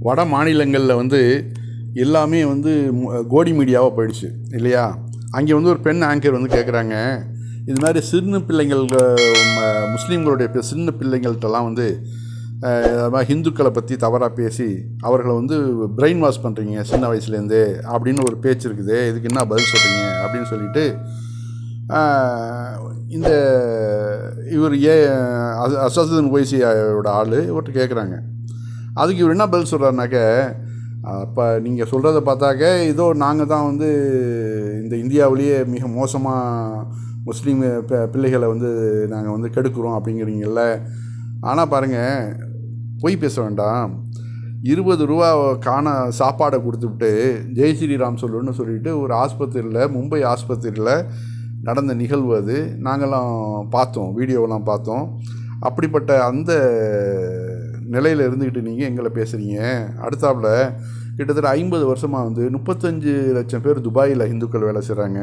வட மாநிலங்களில் வந்து எல்லாமே வந்து கோடி மீடியாவாக போயிடுச்சு இல்லையா? அங்கே வந்து ஒரு பெண் ஆங்கர் வந்து கேட்குறாங்க இது மாதிரி சின்ன பிள்ளைங்கள் ம- முஸ்லீம்களுடைய சின்ன பிள்ளைங்கள்ட்டெல்லாம் வந்து ஹிந்துக்களை பற்றி தவறாக பேசி அவர்களை வந்து பிரெயின் வாஷ் பண்ணுறீங்க சின்ன வயசுலேருந்தே அப்படின்னு ஒரு பேச்சு இருக்குது. இதுக்கு என்ன பதில் சொல்கிறீங்க அப்படின்னு சொல்லிட்டு இந்த இவர் ஏ அச- ஒய்சியோட ஆள் இவர்கிட்ட கேட்குறாங்க அதுக்கு இவர் என்ன பதில் சொல்கிறாருனாக்க அப்போ நீங்கள் சொல்கிறத பார்த்தாக்க ஏதோ நாங்கள் தான் வந்து இந்த இந்தியாவிலேயே மிக மோசமாக முஸ்லீம் பிள்ளைகளை வந்து நாங்கள் வந்து கெடுக்கிறோம் அப்படிங்கிறீங்கள ஆனால் பாருங்கள் பொய் பேச வேண்டாம். இருபது ரூபா காண சாப்பாடை கொடுத்துவிட்டு ஜெய் ஸ்ரீராம் சொல்லுன்னு சொல்லிட்டு ஒரு ஆஸ்பத்திரியில் மும்பை ஆஸ்பத்திரியில் நடந்த நிகழ்வு அது. நாங்கள்லாம் பார்த்தோம் வீடியோவெலாம் பார்த்தோம். அப்படிப்பட்ட அந்த நிலையில் இருந்துக்கிட்டு நீங்கள் எங்களை பேசுகிறீங்க அடுத்தாப்பில் கிட்டத்தட்ட ஐம்பது வருஷமாக வந்து முப்பத்தஞ்சு லட்சம் பேர் துபாயில் இந்துக்கள் வேலை செய்கிறாங்க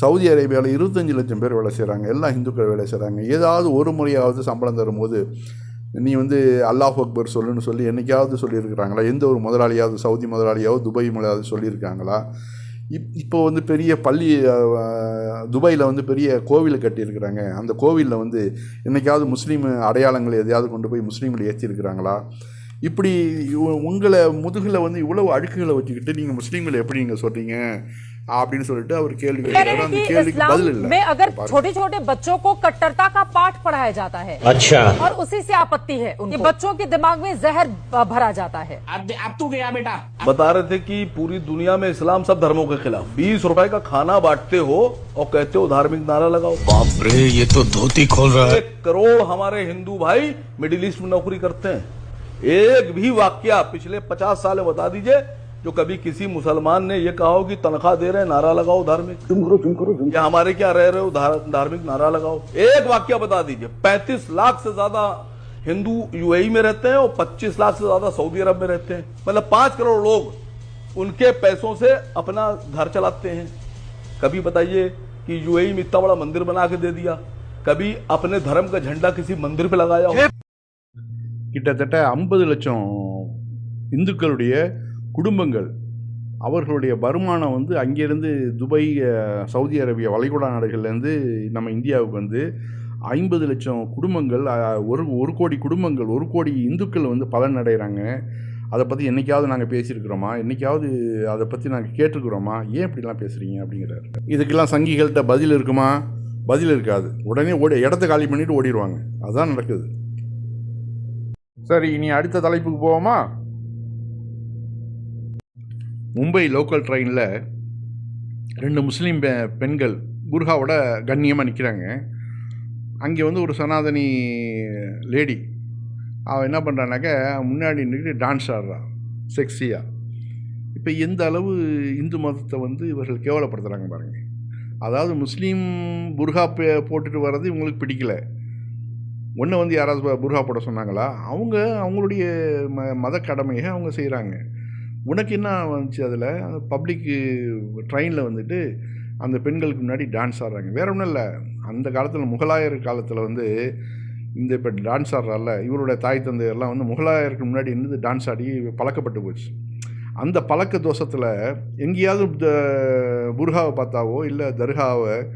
சவுதி அரேபியாவில் இருபத்தஞ்சி லட்சம் பேர் வேலை செய்கிறாங்க எல்லாம் இந்துக்கள் வேலை செய்கிறாங்க ஏதாவது ஒரு முறையாவது சம்பளம் தரும்போது நீ வந்து அல்லாஹ் அக்பர் சொல்லுன்னு சொல்லி என்னைக்காவது சொல்லியிருக்கிறாங்களா? எந்த ஒரு முதலாளியாவது சவுதி முதலாளியாவது துபாய் முதலாவது சொல்லியிருக்காங்களா? இப் இப்போ வந்து பெரிய பள்ளி துபாயில் வந்து பெரிய கோவில் கட்டியிருக்கிறாங்க. அந்த கோவிலில் வந்து என்னைக்காவது முஸ்லீம் அடையாளங்களை எதையாவது கொண்டு போய் முஸ்லீம்களை ஏற்றிருக்கிறாங்களா இப்படி உங்களை முதுகில் வந்து இவ்வளவு அழுக்குகளை வச்சுக்கிட்டு நீங்கள் முஸ்லீம்களை எப்படி நீங்கள் சொல்கிறீங்க அப்படின்னு சொல்லிட்டு அவர் கேள்வி कह रहे கேட்கிறாரு हैं அந்த कि கேள்விக்கு பதில் इस्लाम இல்லை में अगर छोटे छोटे बच्चों को कट्टरता का पाठ पढ़ाया जाता है अच्छा और उसी से आपत्ति है कि बच्चों के दिमाग में जहर अ, भरा जाता है अब अब तू गया बेटा बता रहे थे कि पूरी दुनिया में इस्लाम सब धर्मों के खिलाफ बीस रुपए का खाना बांटते हो और कहते हो धार्मिक नारा लगाओ बाप रे ये तो धोती खोल रहा है एक करोड़ हमारे हिंदू भाई मिडिल ईस्ट में नौकरी करते हैं एक भी वाक्य पिछले पचास साल में बता दीजिए जो कभी किसी मुसलमान ने ये कहा हो कि तनख्वाह दे रहे हैं नारा लगाओ धार्मिक तुम करो तुम करो या हमारे क्या रह रहे हो धार- धार्मिक नारा लगाओ एक वाक्य बता दीजिए पैंतीस लाख से ज्यादा हिंदू यूएई में रहते हैं और 25 लाख से ज्यादा सऊदी अरब में रहते हैं मतलब पांच करोड़ लोग उनके पैसों से अपना घर चलाते हैं कभी बताइए कि यूएई में इतना बड़ा मंदिर बना के दे दिया कभी अपने धर्म का झंडा किसी मंदिर पे लगाया हो கிட்டத்தட்ட ஐம்பது லட்சம் இந்துக்களுடைய குடும்பங்கள். அவர்களுடைய வருமானம் வந்து அங்கேருந்து துபை சவுதி அரேபியா வளைகுடா நாடுகள்லேருந்து நம்ம இந்தியாவுக்கு வந்து ஐம்பது லட்சம் குடும்பங்கள் ஒரு ஒரு கோடி குடும்பங்கள் ஒரு கோடி இந்துக்கள் வந்து பலன் அடைகிறாங்க. அதை பற்றி என்றைக்காவது நாங்கள் பேசியிருக்கிறோமா? என்னைக்காவது அதை பற்றி நாங்கள் கேட்டிருக்கிறோமா? ஏன் இப்படிலாம் பேசுகிறீங்க அப்படிங்கிறாரு. இதுக்கெல்லாம் சங்கிகள்கிட்ட பதில் இருக்குமா? பதில் இருக்காது. உடனே ஓடி இடத்த காலி பண்ணிவிட்டு ஓடிடுவாங்க. அதுதான் நடக்குது. சரி இனி அடுத்த தலைப்புக்கு போவோமா? மும்பை லோக்கல் ட்ரெயினில் ரெண்டு முஸ்லீம் பெ- பெண்கள் புர்காவோட கண்ணியமாக நிற்கிறாங்க அங்கே வந்து ஒரு சனாதனி லேடி அவள் என்ன பண்ணுறானாக்க முன்னாடி நின்றுட்டு டான்ஸ் ஆடுறான் செக்ஸியாக இப்போ எந்த அளவு இந்து மதத்தை வந்து இவர்கள் கேவலப்படுத்துகிறாங்க பாருங்கள் அதாவது முஸ்லீம் புர்கா பே- போட்டுட்டு வர்றது இவங்களுக்கு பிடிக்கல. ஒன்று வந்து யாராவது பு- புர்கா போட சொன்னாங்களா? அவங்க அவங்களுடைய ம மத கடமையை அவங்க செய்கிறாங்க உனக்கு என்ன வந்துச்சு அதில்? பப்ளிக்கு ட்ரெயினில் வந்துட்டு அந்த பெண்களுக்கு முன்னாடி டான்ஸ் ஆடுறாங்க. வேற ஒன்றும் இல்லை. அந்த காலத்தில் முகலாயர் காலத்தில் வந்து இந்த இப்போ டான்ஸ் ஆடுறால இவருடைய தாய் தந்தையெல்லாம் வந்து முகலாயருக்கு முன்னாடி இருந்து டான்ஸ் ஆடி பழக்கப்பட்டு போச்சு. அந்த பழக்க தோஷத்தில் எங்கேயாவது இந்த புர்காவை பார்த்தாவோ இல்லை தர்காவை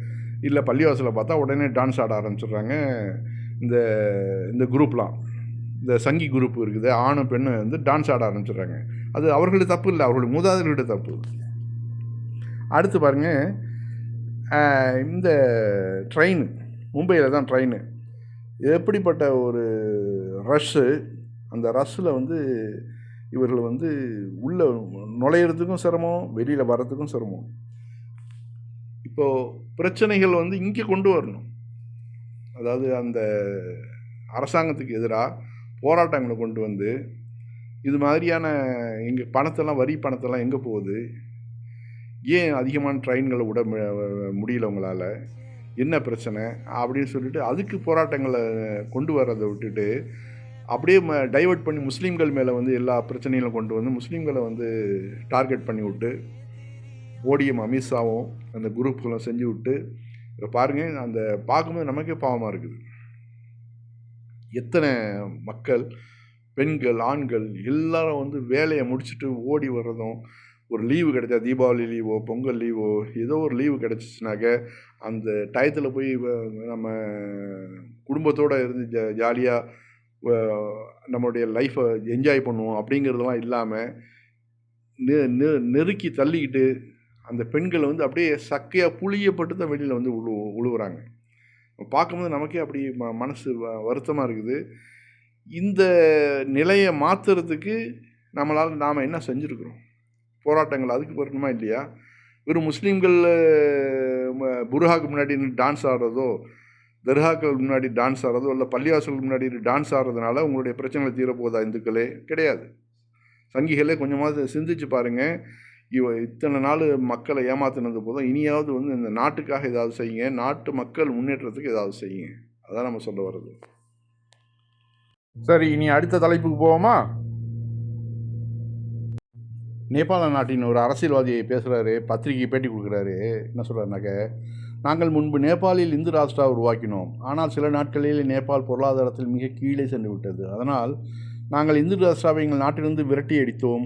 இல்லை பள்ளிவாசலை பார்த்தா உடனே டான்ஸ் ஆட ஆரம்பிச்சிடுறாங்க இந்த இந்த குரூப்லாம் இந்த சங்கி குரூப் இருக்குது ஆணும் பெண்ணும் வந்து டான்ஸ் ஆட ஆரம்பிச்சிடுறாங்க. அது அவர்களுடைய தப்பு இல்லை அவர்களுடைய மூதாதையர்களுடைய தப்பு. அடுத்து பாருங்கள் இந்த ட்ரெயின் மும்பையில் தான் ட்ரெயின் எப்படிப்பட்ட ஒரு ரஷ்ஷு அந்த ரஷ்ஷில் வந்து இவர்கள் வந்து உள்ளே நுழையிறதுக்கும் சிரமம் வெளியில் வர்றதுக்கும் சிரமம். இப்போது பிரச்சனைகள் வந்து இங்கே கொண்டு வரணும். அதாவது அந்த அரசாங்கத்துக்கு எதிராக போராட்டங்களை கொண்டு வந்து இது மாதிரியான எங்கள் பணத்தெல்லாம் வரி பணத்தெல்லாம் எங்கே போகுது? ஏன் அதிகமான ட்ரெயின்களை விட முடியல உங்களால்? என்ன பிரச்சனை? அப்படின்னு சொல்லிட்டு அதுக்கு போராட்டங்களை கொண்டு வர்றதை விட்டுட்டு அப்படியே ம டைவர்ட் பண்ணி முஸ்லீம்கள் மேலே வந்து எல்லா பிரச்சனைகளும் கொண்டு வந்து முஸ்லீம்களை வந்து டார்கெட் பண்ணி விட்டு ஓடிஎம் அமித்ஷாவும் அந்த குரூப்புகளும் செஞ்சு விட்டு இதை பாருங்கள் அந்த பார்க்கும்போது நமக்கே பாவமாக இருக்குது. எத்தனை மக்கள் பெண்கள் ஆண்கள் எல்லாரும் வந்து வேலையை முடிச்சுட்டு ஓடி வர்றதும் ஒரு லீவு கிடைச்சா தீபாவளி லீவோ பொங்கல் லீவோ ஏதோ ஒரு லீவு கிடச்சிச்சுனாக்க அந்த டயத்தில் போய் நம்ம குடும்பத்தோடு இருந்து ஜ ஜாலியாக நம்மளுடைய லைஃப்பை என்ஜாய் பண்ணுவோம் அப்படிங்கிறதெல்லாம் இல்லாமல் நெ நெ நெருக்கி தள்ளிக்கிட்டு அந்த பெண்களை வந்து அப்படியே சக்கையாக புளியப்பட்டு தான் வெளியில் வந்து உழு உழுவுறாங்க. பார்க்கும்போது நமக்கே அப்படி ம மனசு வ வருத்தமாக இருக்குது. இந்த நிலையை மாற்றுறதுக்கு நம்மளால் நாம் என்ன செஞ்சுருக்குறோம்? போராட்டங்கள் அதுக்கு வரணுமா இல்லையா? வெறும் முஸ்லீம்கள் புருஹாக்கு முன்னாடி டான்ஸ் ஆடுறதோ தர்காக்கள் முன்னாடி டான்ஸ் ஆடுறதோ இல்லை பள்ளிவாசலுக்கு முன்னாடி டான்ஸ் ஆடுறதுனால உங்களுடைய பிரச்சனைகள் தீரப்போதா இந்துக்களே? கிடையாது. சங்கிகளே கொஞ்சமாவது சிந்திச்சு பாருங்கள் இவ இத்தனை நாள் மக்களை ஏமாத்தினது போதும் இனியாவது வந்து இந்த நாட்டுக்காக ஏதாவது செய்யுங்க நாட்டு மக்கள் முன்னேற்றத்துக்கு ஏதாவது செய்யுங்க. அதான் நம்ம சொல்ல வர்றது. சரி இனி அடுத்த தலைப்புக்கு போவோமா? நேபாள நாட்டின் ஒரு அரசியல்வாதியை பேசுகிறாரு பத்திரிகை பேட்டி கொடுக்குறாரு. என்ன சொல்கிறாருனாக்க நாங்கள் முன்பு நேபாளில் இந்து ராஷ்டிரா உருவாக்கினோம். ஆனால் சில நாட்களில் நேபாள் பொருளாதாரத்தில் மிக கீழே சென்று விட்டது. அதனால் நாங்கள் இந்து ராஷ்டிராவை எங்கள் நாட்டிலிருந்து விரட்டி அடித்தோம்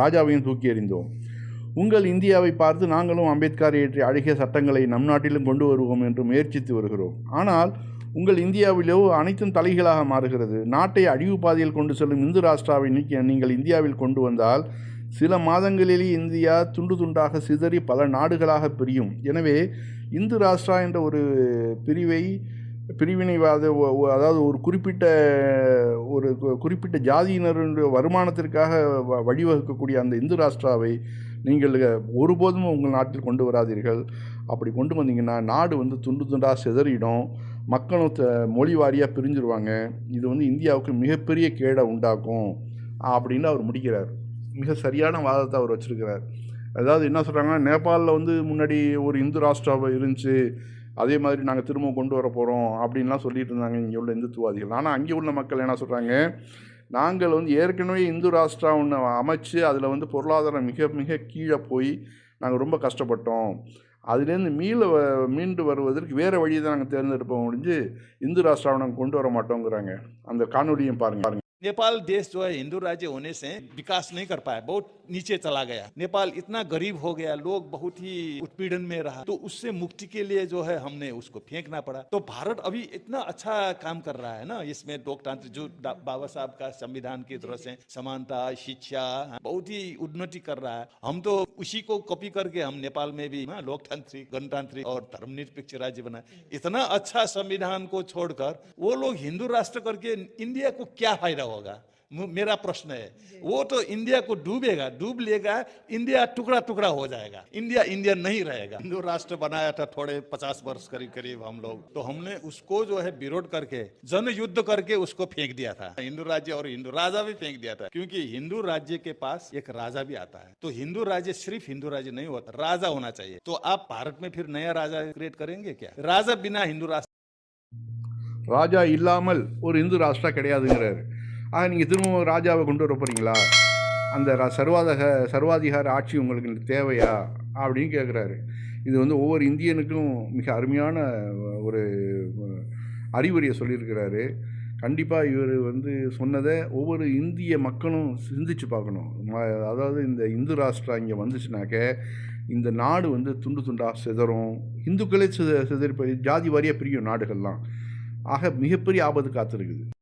ராஜாவையும் தூக்கி எறிந்தோம். உங்கள் இந்தியாவை பார்த்து நாங்களும் அம்பேத்கர் இயற்றிய அழகிய சட்டங்களை நம் நாட்டிலும் கொண்டு வருவோம் என்று முயற்சித்து வருகிறோம். ஆனால் உங்கள் இந்தியாவிலோ அனைத்தும் தலைகளாக மாறுகிறது. நாட்டை அழிவு பாதையில் கொண்டு செல்லும் இந்து ராஷ்டிராவை நீக்கி நீங்கள் இந்தியாவில் கொண்டு வந்தால் சில மாதங்களிலேயே இந்தியா துண்டு துண்டாக சிதறி பல நாடுகளாக பிரியும். எனவே இந்து ராஷ்டிரா என்ற ஒரு பிரிவை பிரிவினைவாத அதாவது ஒரு குறிப்பிட்ட ஒரு குறிப்பிட்ட ஜாதியினருடைய வருமானத்திற்காக வ- வழிவகுக்கக்கூடிய அந்த இந்து ராஷ்டிராவை நீங்கள் ஒருபோதும் உங்கள் நாட்டில் கொண்டு வராதீர்கள். அப்படி கொண்டு வந்தீங்கன்னா நாடு வந்து துண்டு துண்டாக சிதறிடும். மக்களும் மொழி வாரியாக பிரிஞ்சிருவாங்க. இது வந்து இந்தியாவுக்கு மிகப்பெரிய கேடை உண்டாக்கும். அப்படின்னு அவர் முடிக்கிறார். மிக சரியான வாதத்தை அவர் வச்சுருக்கிறார். அதாவது என்ன சொல்கிறாங்கன்னா நேபாளில் வந்து முன்னாடி ஒரு இந்து ராஷ்டிராவை இருந்துச்சு. அதே மாதிரி நாங்கள் திரும்ப கொண்டு வர போகிறோம் அப்படின்லாம் சொல்லிட்டு இருந்தாங்க இங்கே உள்ள இந்துத்துவாதிகள். ஆனால் அங்கே உள்ள மக்கள் என்ன சொல்கிறாங்க நாங்கள் வந்து ஏற்கனவே இந்து ராஷ்டிரா ஒன்று அமைச்சு அதில் வந்து பொருளாதாரம் மிக மிக கீழே போய் நாங்கள் ரொம்ப கஷ்டப்பட்டோம். அதுலேருந்து மீள வ- மீண்டு வருவதற்கு வேறு வழியை தான் நாங்கள் தேர்ந்தெடுப்போம் முடிஞ்சு இந்து ராஷ்டிராவை நாங்கள் கொண்டு வர மாட்டோங்கிறாங்க. அந்த காணொலியும் பாருங்க பாருங்க. नेपाल देश जो है हिंदू राज्य होने से विकास नहीं कर पाया बहुत नीचे चला गया। नेपाल इतना गरीब हो गया लोग बहुत ही उत्पीड़न में रहा तो उससे मुक्ति के लिए जो है हमने उसको फेंकना पड़ा। तो भारत अभी इतना अच्छा काम कर रहा है ना इसमें लोकतंत्र जो बाबा साहब का संविधान की तरह से समानता शिक्षा बहुत ही उन्नति कर रहा है। हम तो उसी को कॉपी करके हम नेपाल में भी हाँ, लोकतांत्रिक गणतांत्रिक और धर्मनिरपेक्ष राज्य बनाए। इतना अच्छा संविधान को छोड़कर वो लोग हिंदू राष्ट्र करके इंडिया को क्या फ़ायदा होगा मु- मेरा प्रश्न है वो तो इंडिया को डूबेगा डूब लेगा इंडिया टुकड़ा टुकड़ा हो जाएगा इंडिया इंडिया नहीं रहेगा हिंदू राष्ट्र बनाया था थोड़े पचास वर्ष करीब करीब हम लोग तो हमने उसको जो है विरोध करके जन युद्ध करके उसको फेंक दिया था हिंदू राज्य और हिंदू राजा भी फेंक दिया था क्योंकि हिंदू राज्य के पास एक राजा भी आता है तो हिंदू राज्य सिर्फ हिंदू राज्य नहीं होता राजा होना चाहिए तो आप भारत में फिर नया राजा क्रिएट करेंगे क्या राजा बिना हिंदू राष्ट्र ராஜா இல்லாமல் ஒரு இந்து ராஷ்டிரா கிடையாதுங்கிறாரு ஆக நீங்கள் திரும்பவும் ராஜாவை கொண்டு வர போகிறீங்களா அந்த சர்வாதக சர்வாதிகார ஆட்சி உங்களுக்கு தேவையா? அப்படின்னு கேட்குறாரு இது வந்து ஒவ்வொரு இந்தியனுக்கும் மிக அருமையான ஒரு அறிவுரையை சொல்லியிருக்கிறாரு. கண்டிப்பாக இவர் வந்து சொன்னதை ஒவ்வொரு இந்திய மக்களும் சிந்திச்சு பார்க்கணும். அதாவது இந்த இந்து ராஷ்டிரா இங்கே வந்துச்சுனாக்க இந்த நாடு வந்து துண்டு துண்டாக சிதறும். இந்துக்களே சித சிதறி ஜாதி வாரியாக பிரியும் நாடுகள்லாம். ஆக மிகப்பெரிய ஆபத்து காத்திருக்குது.